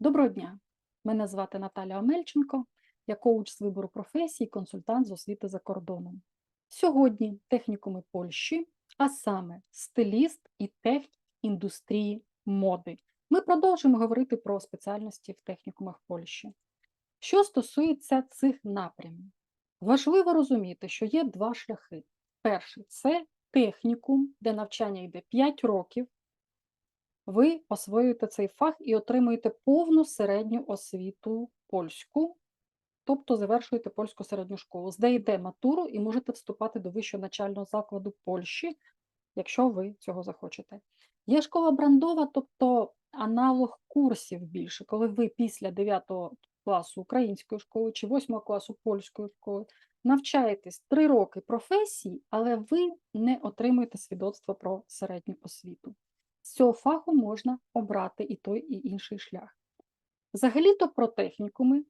Доброго дня! Мене звати Наталя Омельченко, я коуч з вибору професії, консультант з освіти за кордоном. Сьогодні технікуми Польщі, а саме стиліст і технік індустрії моди. Ми продовжуємо говорити про спеціальності в технікумах Польщі. Що стосується цих напрямів, важливо розуміти, що є два шляхи. Перший це технікум, де навчання йде 5 років, ви освоюєте цей фах і отримуєте повну середню освіту польську, тобто завершуєте польську середню школу. Здаєте матуру і можете вступати до вищого начального закладу Польщі, якщо ви цього захочете. Є школа брандова, тобто аналог курсів більше, коли ви після 9 класу української школи чи 8 класу польської школи навчаєтесь 3 роки професії, але ви не отримуєте свідоцтво про середню освіту. Цього фаху можна обрати і той, і інший шлях. Взагалі-то про технікуми.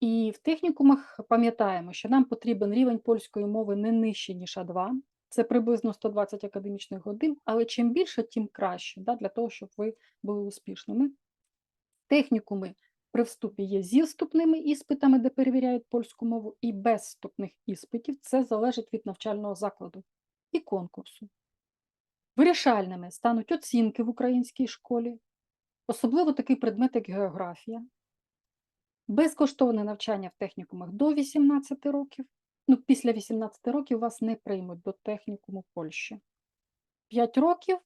І в технікумах пам'ятаємо, що нам потрібен рівень польської мови не нижче, ніж А2. Це приблизно 120 академічних годин, але чим більше, тим краще, да, для того, щоб ви були успішними. Технікуми при вступі є зі вступними іспитами, де перевіряють польську мову, і без вступних іспитів. Це залежить від навчального закладу і конкурсу. Вирішальними стануть оцінки в українській школі, особливо такий предмет, як географія, безкоштовне навчання в технікумах до 18 років. Ну, після 18 років вас не приймуть до технікуму Польщі. 5 років,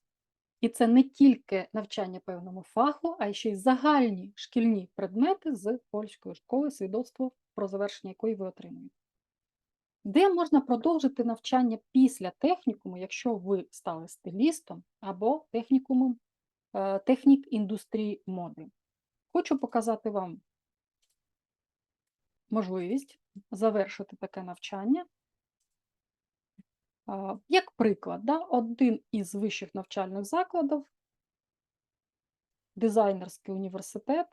і це не тільки навчання певному фаху, а ще й загальні шкільні предмети з польської школи, свідоцтво про завершення якої ви отримуєте. Де можна продовжити навчання після технікуму, якщо ви стали стилістом або технікумом е, технік індустрії моди? Хочу показати вам можливість завершити таке навчання. Як приклад, да, один із вищих навчальних закладів, дизайнерський університет,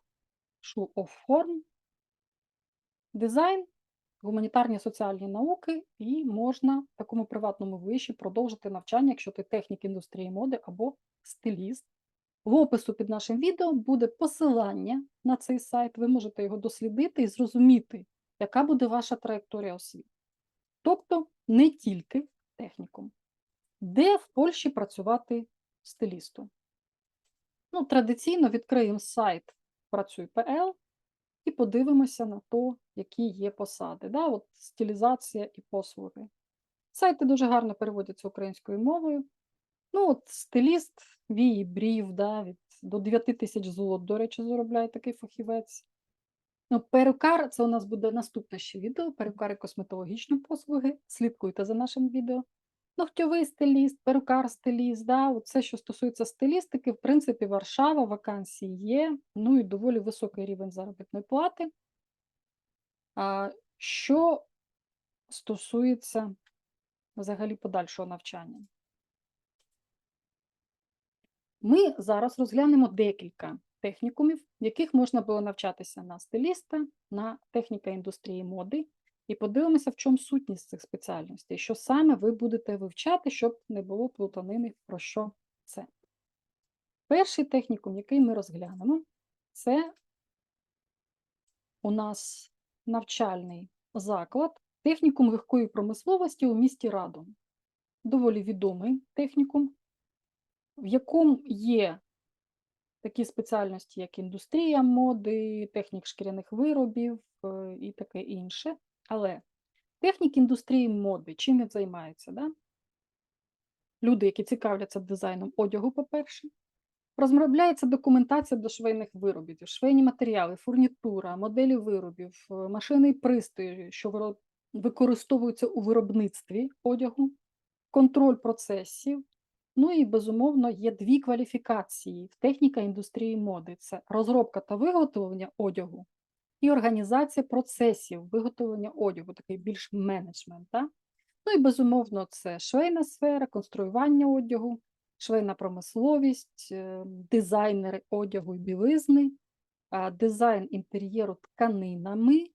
Schule of Form, дизайн гуманітарні соціальні науки, і можна в такому приватному виші продовжити навчання, якщо ти технік індустрії моди або стиліст. В опису під нашим відео буде посилання на цей сайт, ви можете його дослідити і зрозуміти, яка буде ваша траєкторія освіти. Тобто не тільки технікум. Де в Польщі працювати стилісту? Ну, Традиційно відкриємо сайт Працюй.пл і подивимося на то, які є посади. Да? От Стилізація і послуги. Сайти дуже гарно переводяться українською мовою. Ну, от Стиліст, вій, брів, да, від, до 9 тисяч злот, до речі, заробляє такий фахівець. Ну, Перукар це у нас буде наступне ще відео. Перукар і косметологічні послуги. Слідкуйте за нашим відео. Ногтьовий стиліст, перукар стиліст, да, все, що стосується стилістики, в принципі, Варшава, вакансії є, ну і доволі високий рівень заробітної плати. Що стосується взагалі подальшого навчання, ми зараз розглянемо декілька технікумів, в яких можна було навчатися на стиліста, на техніка індустрії моди. І подивимося, в чому сутність цих спеціальностей, що саме ви будете вивчати, щоб не було плутанини, про що це. Перший технікум, який ми розглянемо, це у нас навчальний заклад, технікум легкої промисловості у місті Радом. Доволі відомий технікум, в якому є такі спеціальності, як індустрія моди, технік шкіряних виробів е, і таке інше. Але технік індустрії моди, чим він займається? Да? Люди, які цікавляться дизайном одягу, по-перше, розробляється документація до швейних виробів, швейні матеріали, фурнітура, моделі виробів, е, машини і пристрої, що використовуються у виробництві одягу, контроль процесів. Ну і, безумовно, є дві кваліфікації в техніка індустрії моди: це розробка та виготовлення одягу і організація процесів виготовлення одягу, такий більш менеджмент. Да? Ну і безумовно, це швейна сфера, конструювання одягу, швейна промисловість, е, дизайнери одягу і білизни, дизайн інтер'єру тканинами.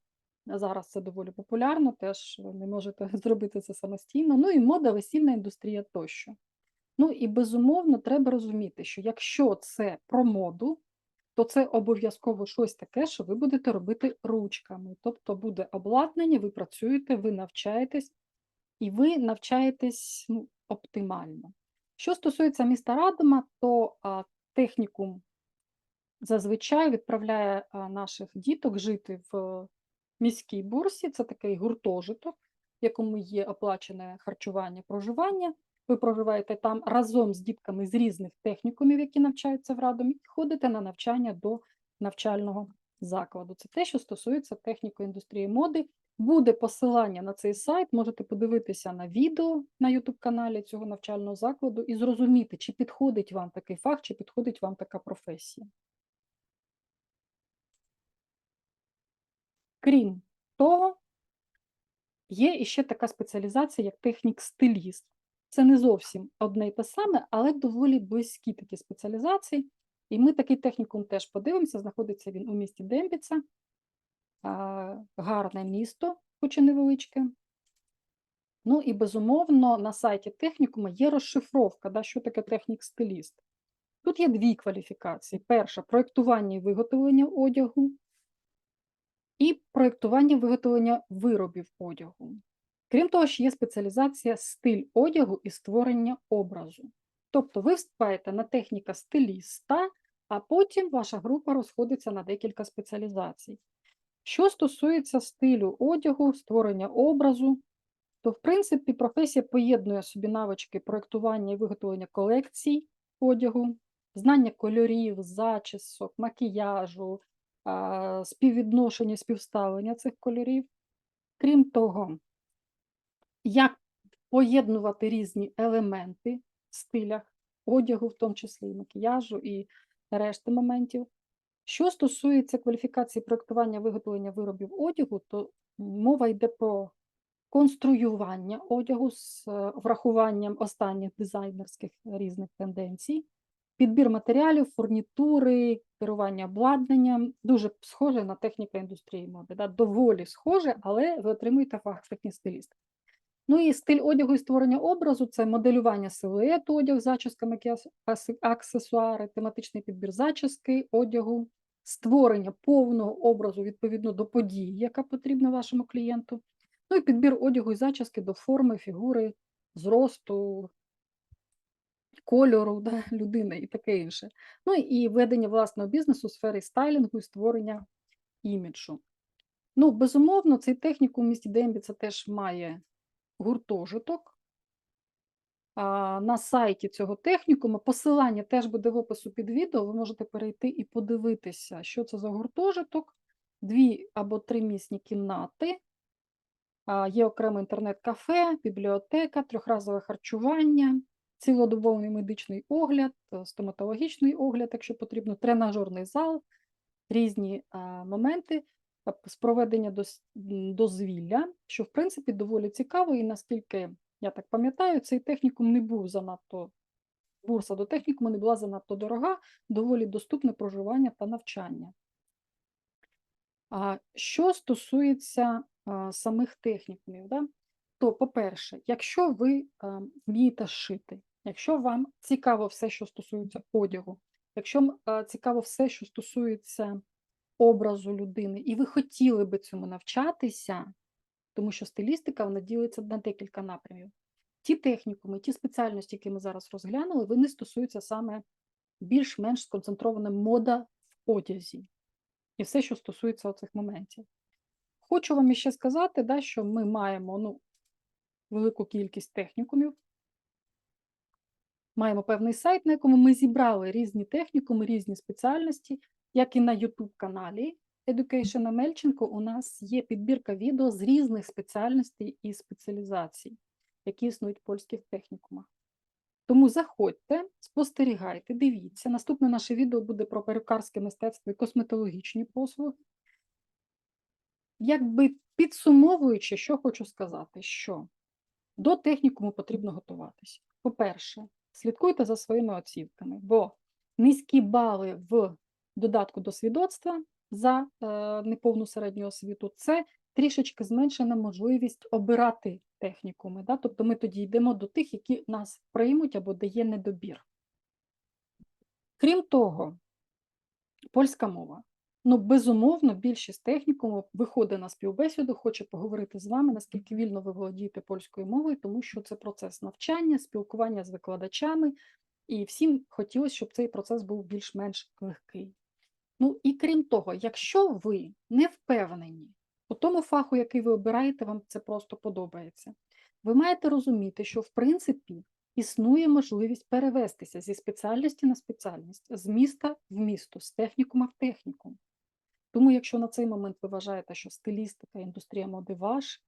Зараз це доволі популярно, теж ви можете зробити це самостійно. Ну і мода, весільна індустрія тощо. Ну і безумовно, треба розуміти, що якщо це про моду, то це обов'язково щось таке, що ви будете робити ручками. Тобто буде обладнання, ви працюєте, ви навчаєтесь, і ви навчаєтесь ну, оптимально. Що стосується міста Радома, то технікум зазвичай відправляє наших діток жити в міській бурсі. Це такий гуртожиток, в якому є оплачене харчування, проживання. Ви проживаєте там разом з дітками з різних технікумів, які навчаються в Радомі, і ходите на навчання до навчального закладу. Це те, що стосується техніко-індустрії моди. Буде посилання на цей сайт, можете подивитися на відео на YouTube-каналі цього навчального закладу і зрозуміти, чи підходить вам такий фах, чи підходить вам така професія. Крім того, є іще така спеціалізація, як технік-стиліст. Це не зовсім одне і те саме, але доволі близькі такі спеціалізації. І ми такий технікум теж подивимося. Знаходиться він у місті Дембіца. Гарне місто, хоч і невеличке. Ну і безумовно, на сайті технікуму є розшифровка, да, що таке технік-стиліст. Тут є дві кваліфікації: перша проєктування і виготовлення одягу, і проєктування і виготовлення виробів одягу. Крім того, ще є спеціалізація стиль одягу і створення образу. Тобто ви вступаєте на техніка стиліста, а потім ваша група розходиться на декілька спеціалізацій. Що стосується стилю одягу, створення образу, то, в принципі, професія поєднує собі навички проєктування і виготовлення колекцій одягу, знання кольорів, зачісок, макіяжу, співвідношення, співставлення цих кольорів. Крім того, як поєднувати різні елементи в стилях одягу, в тому числі і макіяжу, і решти моментів. Що стосується кваліфікації проєктування виготовлення виробів одягу, то мова йде про конструювання одягу з е, врахуванням останніх дизайнерських різних тенденцій, підбір матеріалів, фурнітури, керування обладнанням, дуже схоже на техніка індустрії моди. Да? Доволі схоже, але ви отримуєте фах стиліст. Ну і стиль одягу і створення образу це моделювання силуету одягу, зачіска, макіяж, аксесуари, тематичний підбір зачіски, одягу, створення повного образу відповідно до події, яка потрібна вашому клієнту. Ну і підбір одягу і зачіски до форми, фігури, зросту, кольору да, людини і таке інше. Ну і ведення власного бізнесу у сфері стайлінгу і створення іміджу. Ну, безумовно, цей технікум у місті Дембі це теж має гуртожиток. На сайті цього технікуму посилання теж буде в опису під відео. Ви можете перейти і подивитися, що це за гуртожиток, дві або три місні кімнати. Є окремо інтернет-кафе, бібліотека, трьохразове харчування, цілодобовий медичний огляд, е, стоматологічний огляд, якщо потрібно, тренажерний зал, різні моменти з проведення дозвілля, що, в принципі, доволі цікаво, і наскільки я так пам'ятаю, цей технікум не був занадто, бурса до технікуму не була занадто дорога, доволі доступне проживання та навчання. А Що стосується а, самих технікумів, да? то, по-перше, якщо ви а, вмієте шити, якщо вам цікаво все, що стосується одягу, якщо а, цікаво все, що стосується образу людини, і ви хотіли би цьому навчатися, тому що стилістика вона ділиться на декілька напрямів. Ті технікуми, ті спеціальності, які ми зараз розглянули, вони стосуються саме більш-менш сконцентрована мода в одязі і все, що стосується цих моментів. Хочу вам іще сказати, да, що ми маємо ну, велику кількість технікумів. Маємо певний сайт, на якому ми зібрали різні технікуми, різні спеціальності, як і на YouTube-каналі Education Мельченко, у нас є підбірка відео з різних спеціальностей і спеціалізацій, які існують в польських технікумах. Тому заходьте, спостерігайте, дивіться. Наступне наше відео буде про перукарське мистецтво і косметологічні послуги. Якби підсумовуючи, що хочу сказати, що до технікуму потрібно готуватися. По-перше, слідкуйте за своїми оцінками, бо низькі бали в додатку до свідоцтва за е, неповну середню освіту, це трішечки зменшена можливість обирати технікуми. Да? Тобто ми тоді йдемо до тих, які нас приймуть або де є недобір. Крім того, Польська мова. Ну, безумовно, більшість технікумів виходить на співбесіду, хоче поговорити з вами, наскільки вільно ви володієте польською мовою, тому що це процес навчання, спілкування з викладачами, і всім хотілося, щоб цей процес був більш-менш легкий. Ну і крім того, якщо ви не впевнені у тому фаху, який ви обираєте, вам це просто подобається, ви маєте розуміти, що в принципі існує можливість перевестися зі спеціальності на спеціальність, з міста в місто, з технікума в технікум. Тому, якщо на цей момент ви вважаєте, що стилістика, індустрія моди ваш,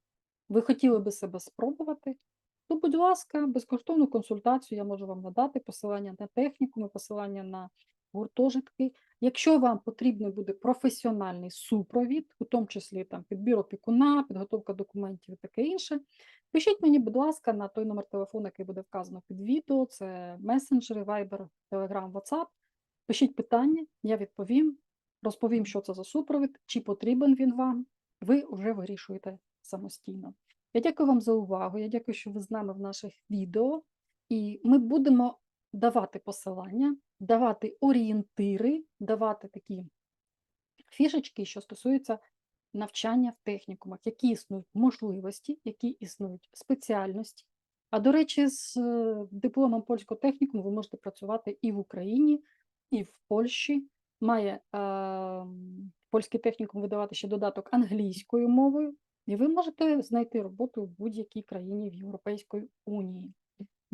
ви хотіли би себе спробувати, то, будь ласка, безкоштовну консультацію я можу вам надати, посилання на технікуми, посилання на гуртожитки. Якщо вам потрібний буде професіональний супровід, у тому числі там підбір опікуна, підготовка документів і таке інше, пишіть мені, будь ласка, на той номер телефону, який буде вказано під відео, це месенджери, Viber, Telegram, WhatsApp. Пишіть питання, я відповім, розповім, що це за супровід, чи потрібен він вам, ви вже вирішуєте самостійно. Я дякую вам за увагу. Я дякую, що ви з нами в наших відео, і ми будемо давати посилання, давати орієнтири, давати такі фішечки, що стосуються навчання в технікумах, які існують можливості, які існують спеціальності. А до речі, з е, дипломом польського технікуму ви можете працювати і в Україні, і в Польщі. Має е, польський технікум видавати ще додаток англійською мовою, і ви можете знайти роботу в будь-якій країні в Європейської Унії.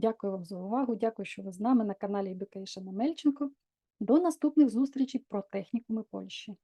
Дякую вам за увагу. Дякую, що ви з нами на каналі Education Мельченко. До наступних зустрічей про технікуми Польщі.